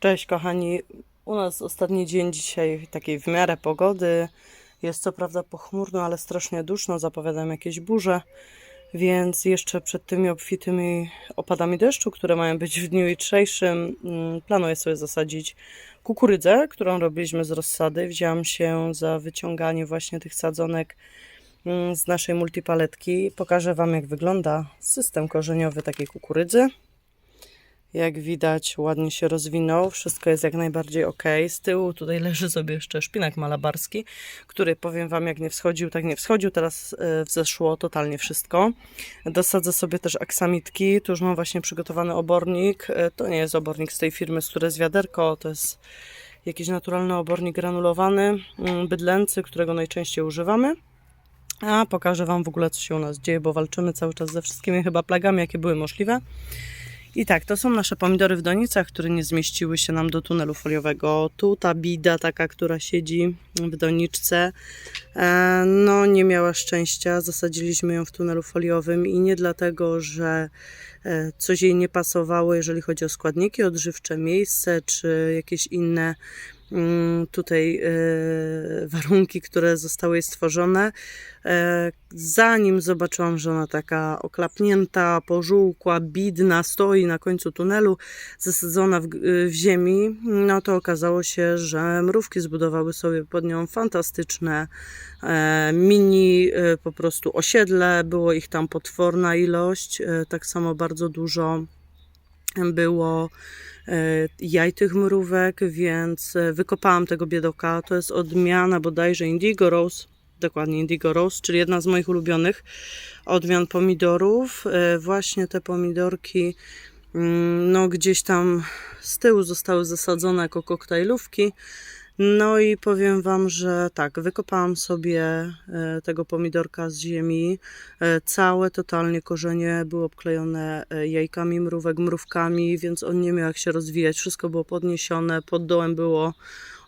Cześć kochani, u nas ostatni dzień dzisiaj takiej w miarę pogody. Jest co prawda pochmurno, ale strasznie duszno, zapowiadam jakieś burze, więc jeszcze przed tymi obfitymi opadami deszczu, które mają być w dniu jutrzejszym, mm, planuję sobie zasadzić kukurydzę, którą robiliśmy z rozsady. Wzięłam się za wyciąganie właśnie tych sadzonek mm, z naszej multipaletki. Pokażę Wam jak wygląda system korzeniowy takiej kukurydzy. Jak widać, ładnie się rozwinął. Wszystko jest jak najbardziej ok. Z tyłu tutaj leży sobie jeszcze szpinak malabarski, który powiem Wam, jak nie wschodził, tak nie wschodził. Teraz e, wzeszło totalnie wszystko. Dosadzę sobie też aksamitki. Tu już mam właśnie przygotowany obornik. E, To nie jest obornik z tej firmy, z której jest wiaderko. To jest jakiś naturalny obornik granulowany, mm, bydlęcy, którego najczęściej używamy. A pokażę Wam w ogóle, co się u nas dzieje, bo walczymy cały czas ze wszystkimi chyba plagami, jakie były możliwe. I tak, to są nasze pomidory w donicach, które nie zmieściły się nam do tunelu foliowego. Tu ta bida taka, która siedzi w doniczce, e, no nie miała szczęścia. Zasadziliśmy ją w tunelu foliowym i nie dlatego, że e, coś jej nie pasowało, jeżeli chodzi o składniki odżywcze, miejsce czy jakieś inne tutaj e, warunki, które zostały stworzone. E, Zanim zobaczyłam, że ona taka oklapnięta, pożółkła, bidna, stoi na końcu tunelu, zasadzona w, w ziemi, no to okazało się, że mrówki zbudowały sobie pod nią fantastyczne e, mini po prostu osiedle. Było ich tam potworna ilość, tak samo bardzo dużo było jaj tych mrówek, więc e, wykopałam tego biedoka. To jest odmiana bodajże Indigo Rose, dokładnie Indigo Rose, czyli jedna z moich ulubionych odmian pomidorów. E, Właśnie te pomidorki mm, no gdzieś tam z tyłu zostały zasadzone jako koktajlówki. No i powiem Wam, że tak, wykopałam sobie e, tego pomidorka z ziemi. E, Całe totalnie korzenie były obklejone e, jajkami mrówek, mrówkami, więc on nie miał jak się rozwijać. Wszystko było podniesione, pod dołem było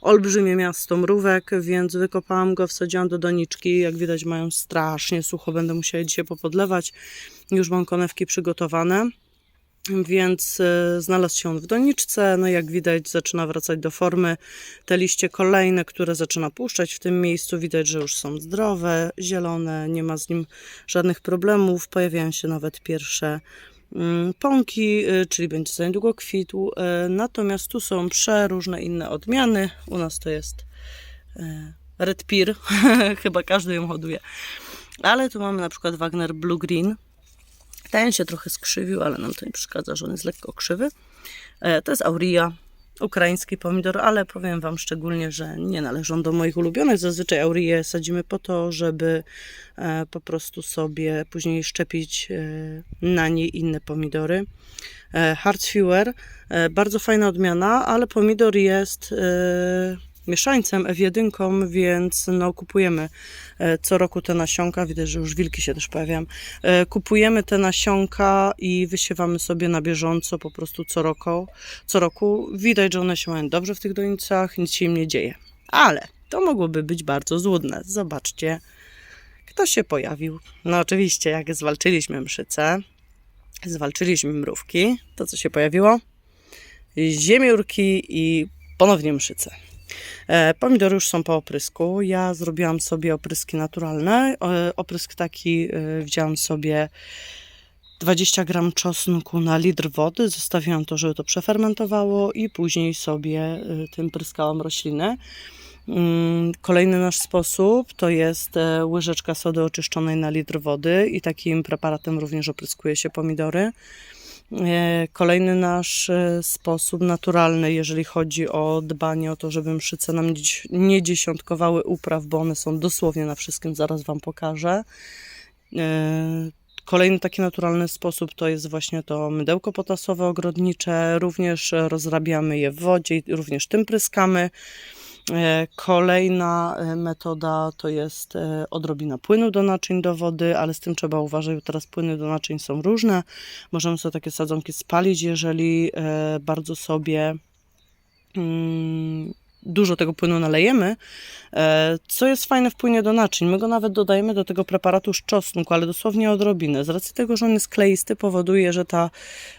olbrzymie miasto mrówek, więc wykopałam go, wsadziłam do doniczki. Jak widać mają strasznie sucho, będę musiała dzisiaj popodlewać. Już mam konewki przygotowane. Więc e, znalazł się on w doniczce. No jak widać, zaczyna wracać do formy. Te liście kolejne, które zaczyna puszczać w tym miejscu, widać, że już są zdrowe, zielone, nie ma z nim żadnych problemów. Pojawiają się nawet pierwsze mm, pąki, y, czyli będzie za niedługo kwitł. E, Natomiast tu są przeróżne inne odmiany. U nas to jest Red Pear, chyba każdy ją hoduje. Ale tu mamy na przykład Wagner Blue Green. Ten się trochę skrzywił, ale nam to nie przeszkadza, że on jest lekko krzywy. E, To jest auria, ukraiński pomidor, ale powiem Wam szczególnie, że nie należą do moich ulubionych. Zazwyczaj aurię sadzimy po to, żeby e, po prostu sobie później szczepić e, na niej inne pomidory. Hartsfewer, bardzo fajna odmiana, ale pomidor jest mieszańcem F1, więc no, kupujemy e, co roku te nasionka. Widać, że już wilki się też pojawiają. E, Kupujemy te nasionka i wysiewamy sobie na bieżąco po prostu co roku. Co roku. Widać, że one się mają dobrze w tych donicach, nic się im nie dzieje. Ale to mogłoby być bardzo złudne. Zobaczcie, kto się pojawił. No oczywiście, jak zwalczyliśmy mszycę, zwalczyliśmy mrówki, to co się pojawiło? Ziemiórki i ponownie mszyce. E, Pomidory już są po oprysku. Ja zrobiłam sobie opryski naturalne. E, Oprysk taki e, wzięłam sobie 20 gram czosnku na litr wody. Zostawiłam to, żeby to przefermentowało i później sobie tym pryskałam rośliny. Mm, Kolejny nasz sposób to jest łyżeczka sody oczyszczonej na litr wody i takim preparatem również opryskuje się pomidory. E, Kolejny nasz e, sposób naturalny, jeżeli chodzi o dbanie o to, żeby mszyce nam nie dziesiątkowały upraw, bo one są dosłownie na wszystkim, zaraz Wam pokażę. E, Kolejny taki naturalny sposób to jest właśnie to mydełko potasowe ogrodnicze. Również rozrabiamy je w wodzie i również tym pryskamy. E, Kolejna e, metoda to jest e, odrobina płynu do naczyń do wody, ale z tym trzeba uważać, bo teraz płyny do naczyń są różne. Możemy sobie takie sadzonki spalić, jeżeli bardzo sobie mm, dużo tego płynu nalejemy, e, co jest fajne wpłynie do naczyń. My go nawet dodajemy do tego preparatu z czosnku, ale dosłownie odrobinę. Z racji tego, że on jest kleisty, powoduje, że ta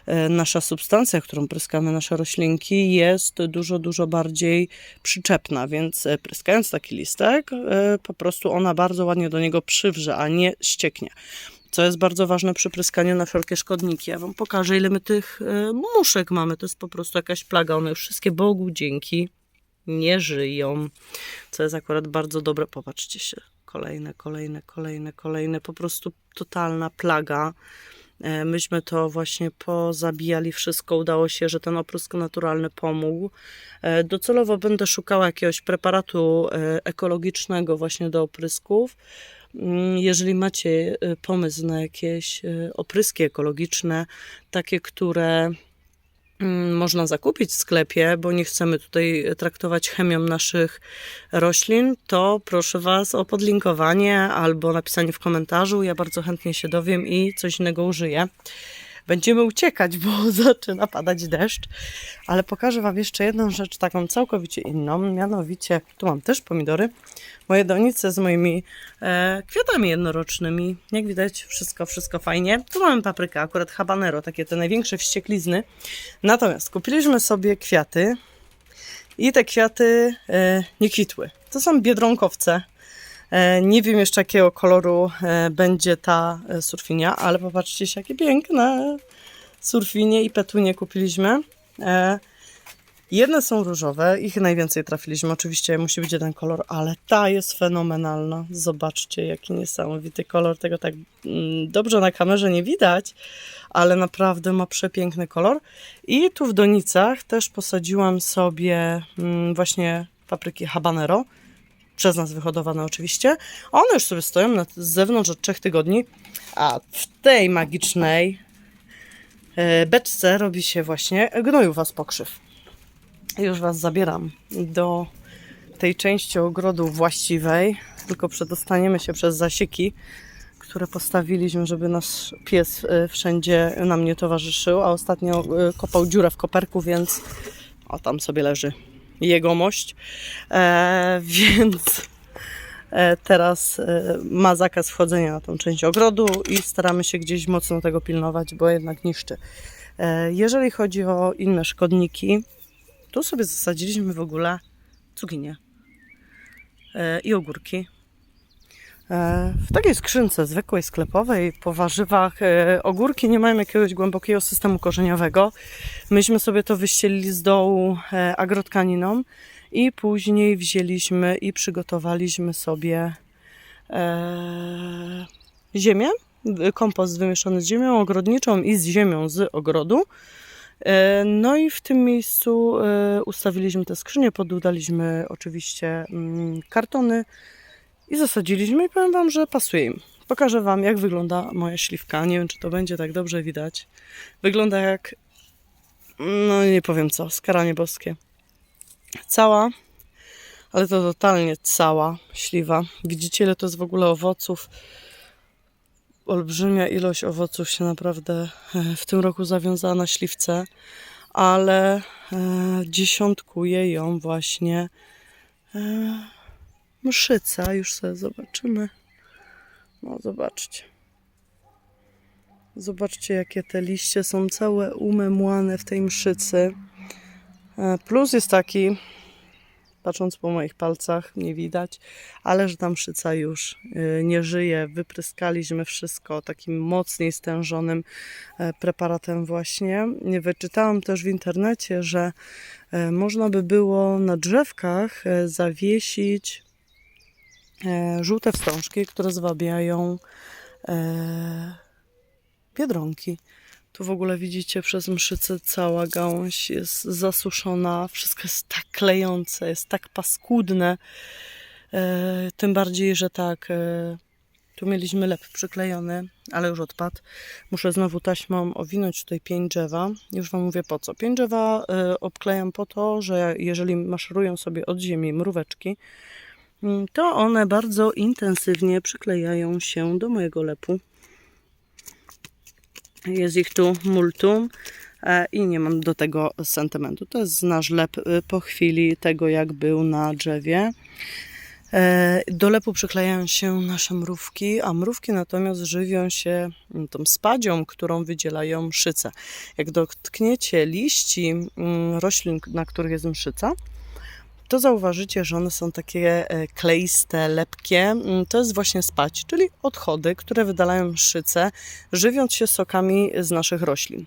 e, nasza substancja, którą pryskamy nasze roślinki, jest dużo, dużo bardziej przyczepna, więc e, pryskając taki listek, po prostu ona bardzo ładnie do niego przywrze, a nie ścieknie. Co jest bardzo ważne przy pryskaniu na wszelkie szkodniki. Ja Wam pokażę, ile my tych muszek mamy. To jest po prostu jakaś plaga. One już wszystkie Bogu dzięki nie żyją. Co jest akurat bardzo dobre. Popatrzcie się. Kolejne, kolejne, kolejne, kolejne. Po prostu totalna plaga. E, Myśmy to właśnie pozabijali wszystko. Udało się, że ten oprysk naturalny pomógł. E, Docelowo będę szukała jakiegoś preparatu e, ekologicznego właśnie do oprysków. Mm, Jeżeli macie pomysł na jakieś opryski ekologiczne, takie, które można zakupić w sklepie, bo nie chcemy tutaj traktować chemią naszych roślin, to proszę Was o podlinkowanie albo napisanie w komentarzu. Ja bardzo chętnie się dowiem i coś innego użyję. Będziemy uciekać, bo zaczyna padać deszcz, ale pokażę Wam jeszcze jedną rzecz, taką całkowicie inną. Mianowicie, tu mam też pomidory, moje donice z moimi e, kwiatami jednorocznymi. Jak widać, wszystko, wszystko fajnie. Tu mamy paprykę, akurat habanero, takie te największe wścieklizny. Natomiast kupiliśmy sobie kwiaty i te kwiaty e, nie kwitły. To są biedronkowce. E, Nie wiem jeszcze jakiego koloru e, będzie ta e, surfinia, ale popatrzcie się, jakie piękne surfinie i petunie kupiliśmy. Jedne są różowe, ich najwięcej trafiliśmy. Oczywiście musi być jeden kolor, ale ta jest fenomenalna. Zobaczcie, jaki niesamowity kolor. Tego tak mm, dobrze na kamerze nie widać, ale naprawdę ma przepiękny kolor. I tu w donicach też posadziłam sobie mm, właśnie papryki habanero przez nas wyhodowane oczywiście. One już sobie stoją na zewnątrz od trzech tygodni, a w tej magicznej e, beczce robi się właśnie gnojówka z pokrzyw. Już Was zabieram do tej części ogrodu właściwej, tylko przedostaniemy się przez zasieki, które postawiliśmy, żeby nasz pies e, wszędzie nam nie towarzyszył, a ostatnio e, kopał dziurę w koperku, więc o tam sobie leży jegomość. E, więc e, teraz e, ma zakaz wchodzenia na tą część ogrodu i staramy się gdzieś mocno tego pilnować, bo jednak niszczy. E, jeżeli chodzi o inne szkodniki, tu sobie zasadziliśmy w ogóle cukinię i ogórki. E, W takiej skrzynce zwykłej, sklepowej, po warzywach, e, ogórki nie mają jakiegoś głębokiego systemu korzeniowego. Myśmy sobie to wyścielili z dołu e, agrotkaniną i później wzięliśmy i przygotowaliśmy sobie ziemię, kompost wymieszany z ziemią ogrodniczą i z ziemią z ogrodu. No i w tym miejscu ustawiliśmy te skrzynie, podudaliśmy oczywiście mm, kartony i zasadziliśmy i powiem Wam, że pasuje im. Pokażę Wam, jak wygląda moja śliwka. Nie wiem, czy to będzie tak dobrze widać. Wygląda jak, no nie powiem co, skaranie boskie. Cała, ale to totalnie cała śliwa. Widzicie, ile to jest w ogóle owoców. Olbrzymia ilość owoców się naprawdę e, w tym roku zawiązała na śliwce, ale e, dziesiątkuje ją właśnie e, mszyca. Już sobie zobaczymy. No, zobaczcie. Zobaczcie, jakie te liście są całe umemłane w tej mszycy. E, Plus jest taki, patrząc po moich palcach, nie widać, ale że ta mszyca już e, nie żyje. Wypryskaliśmy wszystko takim mocniej stężonym e, preparatem właśnie. Wyczytałam też w internecie, że można by było na drzewkach zawiesić żółte wstążki, które zwabiają e, biedronki. Tu w ogóle widzicie przez mszycę cała gałąź jest zasuszona, wszystko jest tak klejące, jest tak paskudne. E, tym bardziej, że tak, e, tu mieliśmy lep przyklejony, ale już odpadł. Muszę znowu taśmą owinąć tutaj pień drzewa. Już Wam mówię po co. Pień drzewa e, obklejam po to, że jeżeli maszerują sobie od ziemi mróweczki, to one bardzo intensywnie przyklejają się do mojego lepu. Jest ich tu multum. e, i nie mam do tego sentymentu. To jest nasz lep y, po chwili tego, jak był na drzewie. E, Do lepu przyklejają się nasze mrówki, a mrówki natomiast żywią się mm, tą spadzią, którą wydzielają mszyce. Jak dotkniecie liści mm, roślin, na których jest mszyca, to zauważycie, że one są takie e, kleiste, lepkie. Mm, To jest właśnie spać, czyli odchody, które wydalają mszyce, żywiąc się sokami z naszych roślin.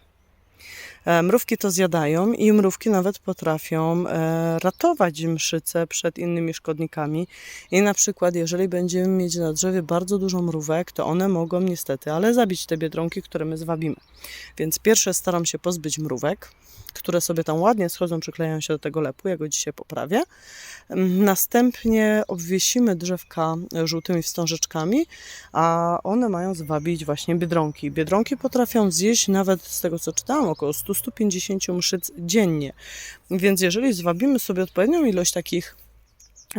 E, Mrówki to zjadają i mrówki nawet potrafią e, ratować mszyce przed innymi szkodnikami. I na przykład, jeżeli będziemy mieć na drzewie bardzo dużo mrówek, to one mogą niestety, ale zabić te biedronki, które my zwabimy. Więc pierwsze staram się pozbyć mrówek, które sobie tam ładnie schodzą, przyklejają się do tego lepu. Ja go dzisiaj poprawię. Mm, Następnie obwiesimy drzewka żółtymi wstążeczkami, a one mają zwabić właśnie biedronki. Biedronki potrafią zjeść nawet z tego co czytałam około 100-150 mszyc dziennie. Więc jeżeli zwabimy sobie odpowiednią ilość takich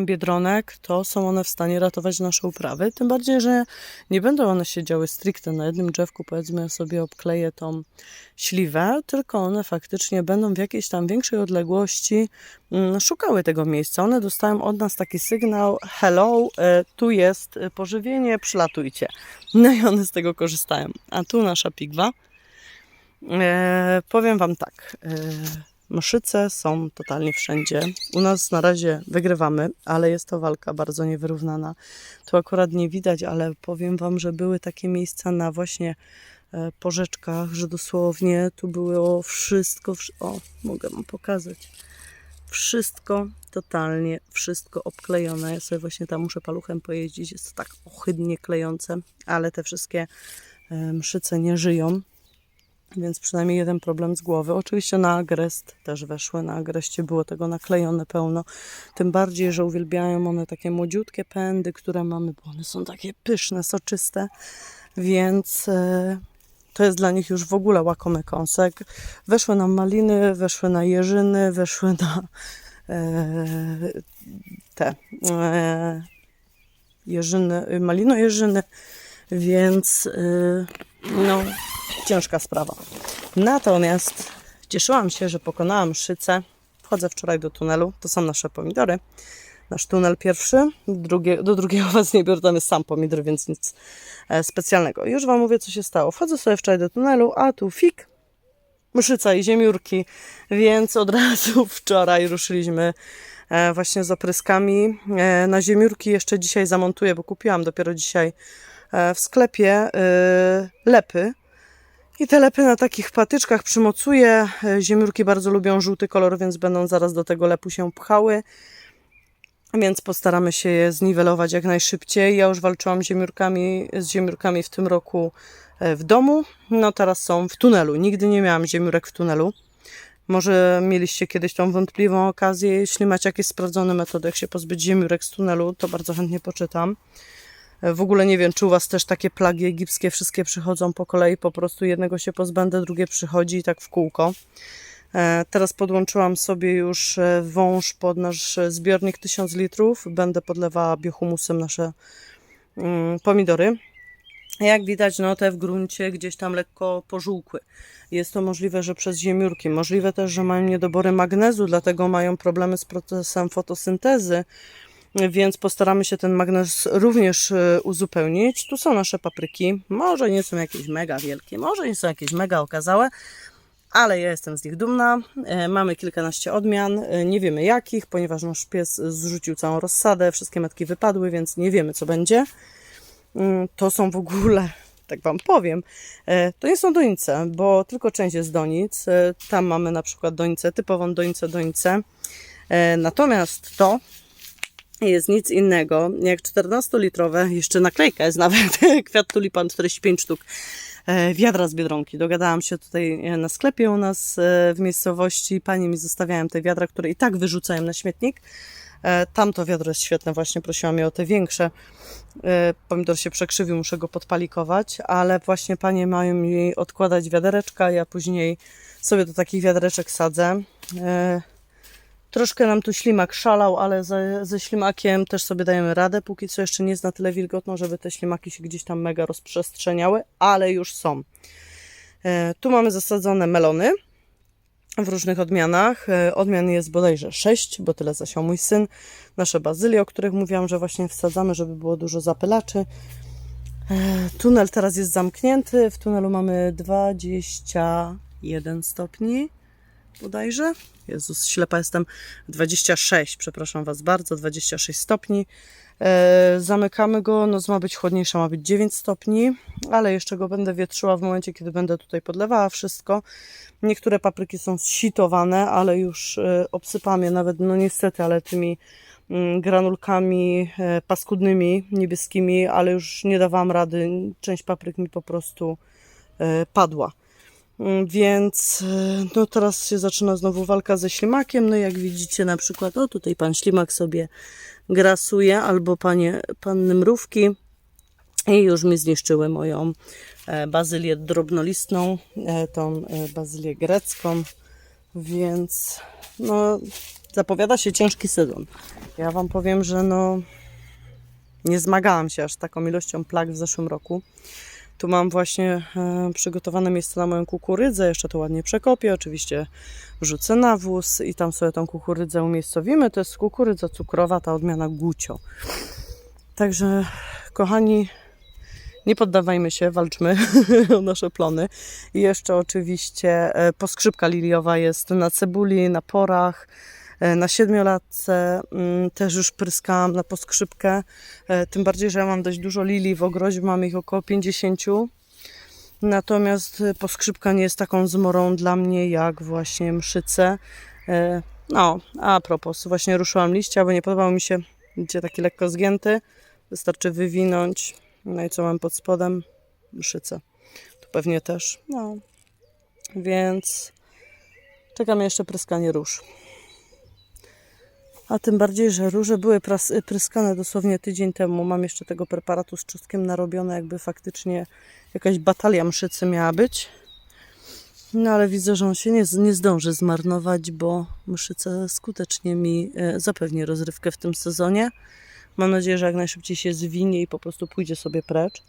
biedronek, to są one w stanie ratować nasze uprawy. Tym bardziej, że nie będą one siedziały stricte na jednym drzewku, powiedzmy ja sobie obkleję tą śliwę, tylko one faktycznie będą w jakiejś tam większej odległości mm, szukały tego miejsca. One dostają od nas taki sygnał: hello, e, tu jest pożywienie, przylatujcie. No i one z tego korzystają. A tu nasza pigwa. E, powiem Wam tak. E, Mszyce są totalnie wszędzie. U nas na razie wygrywamy, ale jest to walka bardzo niewyrównana. Tu akurat nie widać, ale powiem Wam, że były takie miejsca na właśnie e, porzeczkach, że dosłownie tu było wszystko. wsz- O, mogę Wam pokazać. Wszystko, totalnie wszystko obklejone. Ja sobie właśnie tam muszę paluchem pojeździć. Jest to tak ohydnie klejące, ale te wszystkie e, mszyce nie żyją. Więc przynajmniej jeden problem z głowy. Oczywiście na agrest też weszły. Na agreście było tego naklejone pełno. Tym bardziej, że uwielbiają one takie młodziutkie pędy, które mamy, bo one są takie pyszne, soczyste. Więc e, to jest dla nich już w ogóle łakomy kąsek. Weszły na maliny, weszły na jeżyny, weszły na e, te e, jeżyny, malinojeżyny. Więc y, no, ciężka sprawa. Natomiast cieszyłam się, że pokonałam szycę. Wchodzę wczoraj do tunelu. To są nasze pomidory. Nasz tunel pierwszy. Drugie, do drugiego was nie biorę, tam jest sam pomidor, więc nic e, specjalnego. Już wam mówię, co się stało. Wchodzę sobie wczoraj do tunelu, a tu fik, mszyca i ziemiórki, więc od razu wczoraj ruszyliśmy e, właśnie z opryskami. E, Na ziemiórki jeszcze dzisiaj zamontuję, bo kupiłam dopiero dzisiaj w sklepie lepy. I te lepy na takich patyczkach przymocuję. E, Ziemiórki bardzo lubią żółty kolor, więc będą zaraz do tego lepu się pchały. Więc postaramy się je zniwelować jak najszybciej. Ja już walczyłam ziemiórkami, z ziemiórkami w tym roku e, w domu. No teraz są w tunelu. Nigdy nie miałam ziemiórek w tunelu. Może mieliście kiedyś tą wątpliwą okazję. Jeśli macie jakieś sprawdzone metody, jak się pozbyć ziemiórek z tunelu, to bardzo chętnie poczytam. W ogóle nie wiem, czy u Was też takie plagi egipskie wszystkie przychodzą po kolei, po prostu jednego się pozbędę, drugie przychodzi i tak w kółko. E, Teraz podłączyłam sobie już e, wąż pod nasz zbiornik 1000 litrów. Będę podlewała biohumusem nasze mm, pomidory. Jak widać, no te w gruncie gdzieś tam lekko pożółkły. Jest to możliwe, że przez ziemiórki. Możliwe też, że mają niedobory magnezu, dlatego mają problemy z procesem fotosyntezy, więc postaramy się ten magnez również e, uzupełnić. Tu są nasze papryki. Może nie są jakieś mega wielkie, może nie są jakieś mega okazałe, ale ja jestem z nich dumna. E, Mamy kilkanaście odmian, e, nie wiemy jakich, ponieważ nasz pies zrzucił całą rozsadę, wszystkie metki wypadły, więc nie wiemy co będzie. Mm, To są w ogóle, tak Wam powiem, to nie są donice, bo tylko część jest donic. Tam mamy na przykład donicę, typową donicę, donicę. Natomiast to jest nic innego jak 14-litrowe, jeszcze naklejka jest nawet, kwiat tulipan 45 sztuk, e, wiadra z Biedronki. Dogadałam się tutaj e, na sklepie u nas e, w miejscowości. Pani mi zostawiają te wiadra, które i tak wyrzucają na śmietnik. Tamto wiadro jest świetne, właśnie prosiłam je o te większe. Pomidor się przekrzywił, muszę go podpalikować, ale właśnie panie mają mi odkładać wiadereczka, ja później sobie do takich wiadereczek sadzę. Troszkę nam tu ślimak szalał, ale ze, ze ślimakiem też sobie dajemy radę. Póki co jeszcze nie jest na tyle wilgotno, żeby te ślimaki się gdzieś tam mega rozprzestrzeniały, ale już są. E, tu mamy zasadzone melony. w różnych odmianach. E, Odmian jest bodajże sześć, bo tyle zasiał mój syn. Nasze bazylie, o których mówiłam, że właśnie wsadzamy, żeby było dużo zapylaczy. E, Tunel teraz jest zamknięty. W tunelu mamy 21 stopni bodajże. Jezus, ślepa jestem. 26, przepraszam Was bardzo, 26 stopni. E, zamykamy go, noc ma być chłodniejsza, ma być 9 stopni, ale jeszcze go będę wietrzyła w momencie, kiedy będę tutaj podlewała wszystko. Niektóre papryki są sitowane, ale już e, obsypam je nawet, no niestety, ale tymi mm, granulkami e, paskudnymi, niebieskimi, ale już nie dawałam rady. Część papryk mi po prostu e, padła. Mm, Więc e, no teraz się zaczyna znowu walka ze ślimakiem. No jak widzicie na przykład, o tutaj pan ślimak sobie grasuje, albo panie, panny mrówki. I już mi zniszczyły moją e, bazylię drobnolistną, e, tą e, bazylię grecką. Więc no zapowiada się ciężki sezon. Ja wam powiem, że no nie zmagałam się aż taką ilością plag w zeszłym roku. Tu mam właśnie e, przygotowane miejsce na moją kukurydzę. Jeszcze to ładnie przekopię. Oczywiście wrzucę nawóz i tam sobie tą kukurydzę umiejscowimy. To jest kukurydza cukrowa, ta odmiana gucio. Także, kochani, nie poddawajmy się, walczmy o nasze plony. I jeszcze oczywiście e, poskrzypka liliowa jest na cebuli, na porach, na siedmiolatce. Mm, Też już pryskałam na poskrzypkę. E, Tym bardziej, że ja mam dość dużo lilii w ogrodzie, mam ich około 50. Natomiast e, poskrzypka nie jest taką zmorą dla mnie jak właśnie mszyce. E, No, a propos, właśnie ruszyłam liścia, bo nie podobał mi się, widzicie, taki lekko zgięty. Wystarczy wywinąć. No i co mam pod spodem? Mszyce. Tu pewnie też. No. Więc czekam jeszcze pryskanie róż. A tym bardziej, że róże były pryskane dosłownie tydzień temu. Mam jeszcze tego preparatu z czosnkiem narobione, jakby faktycznie jakaś batalia mszycy miała być. No ale widzę, że on się nie, nie zdąży zmarnować, bo mszyca skutecznie mi e, zapewni rozrywkę w tym sezonie. Mam nadzieję, że jak najszybciej się zwinie i po prostu pójdzie sobie precz.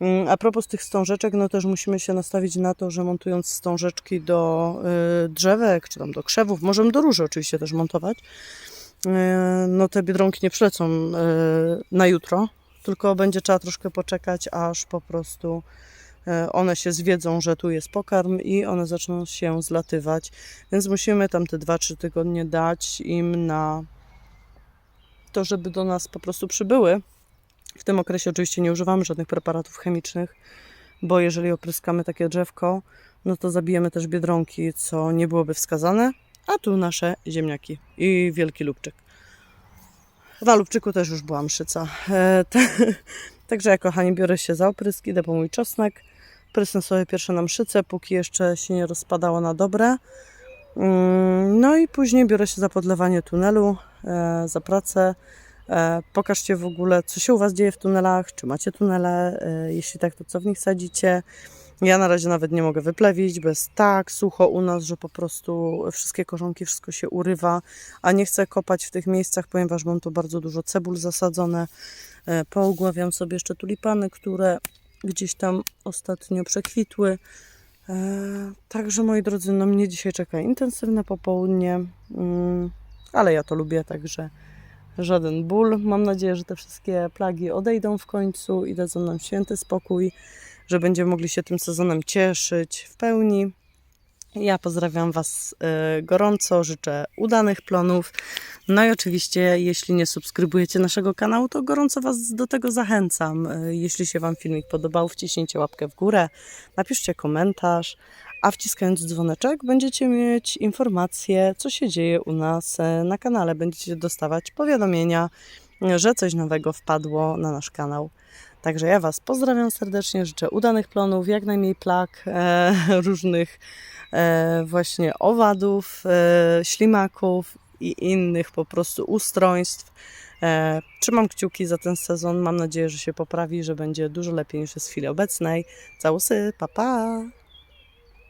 Mm, A propos tych wstążeczek, no też musimy się nastawić na to, że montując wstążeczki do y, drzewek, czy tam do krzewów, możemy do róży oczywiście też montować, no te biedronki nie przylecą y, na jutro, tylko będzie trzeba troszkę poczekać, aż po prostu y, one się zwiedzą, że tu jest pokarm i one zaczną się zlatywać, więc musimy tam te 2-3 tygodnie dać im na to, żeby do nas po prostu przybyły. W tym okresie oczywiście nie używamy żadnych preparatów chemicznych, bo jeżeli opryskamy takie drzewko, no to zabijemy też biedronki, co nie byłoby wskazane. A tu nasze ziemniaki i wielki lubczyk. Na lubczyku też już była mszyca. E, także ja, kochani, biorę się za oprysk, idę po mój czosnek. Prysnę sobie pierwsze na mszycę, póki jeszcze się nie rozpadało na dobre. Mm, No i później biorę się za podlewanie tunelu, e, za pracę. E, Pokażcie w ogóle, co się u Was dzieje w tunelach, czy macie tunele, jeśli tak, to co w nich sadzicie. Ja na razie nawet nie mogę wyplewić, jest tak sucho u nas, że po prostu wszystkie korzonki, wszystko się urywa, a nie chcę kopać w tych miejscach, ponieważ mam tu bardzo dużo cebul zasadzone. E, Pougławiam sobie jeszcze tulipany, które gdzieś tam ostatnio przekwitły. E, Także moi drodzy, no mnie dzisiaj czeka intensywne popołudnie, mm, ale ja to lubię, także żaden ból. Mam nadzieję, że te wszystkie plagi odejdą w końcu i dadzą nam święty spokój, że będziemy mogli się tym sezonem cieszyć w pełni. Ja pozdrawiam Was e, gorąco, życzę udanych plonów. No i oczywiście, jeśli nie subskrybujecie naszego kanału, to gorąco Was do tego zachęcam. E, Jeśli się Wam filmik podobał, wciśnijcie łapkę w górę, napiszcie komentarz, a wciskając dzwoneczek będziecie mieć informacje, co się dzieje u nas e, na kanale. Będziecie dostawać powiadomienia, że coś nowego wpadło na nasz kanał. Także ja Was pozdrawiam serdecznie, życzę udanych plonów, jak najmniej plag, e, różnych e, właśnie owadów, e, ślimaków i innych po prostu ustroństw. E, trzymam kciuki za ten sezon. Mam nadzieję, że się poprawi, że będzie dużo lepiej niż jest w chwili obecnej. Całusy, pa pa!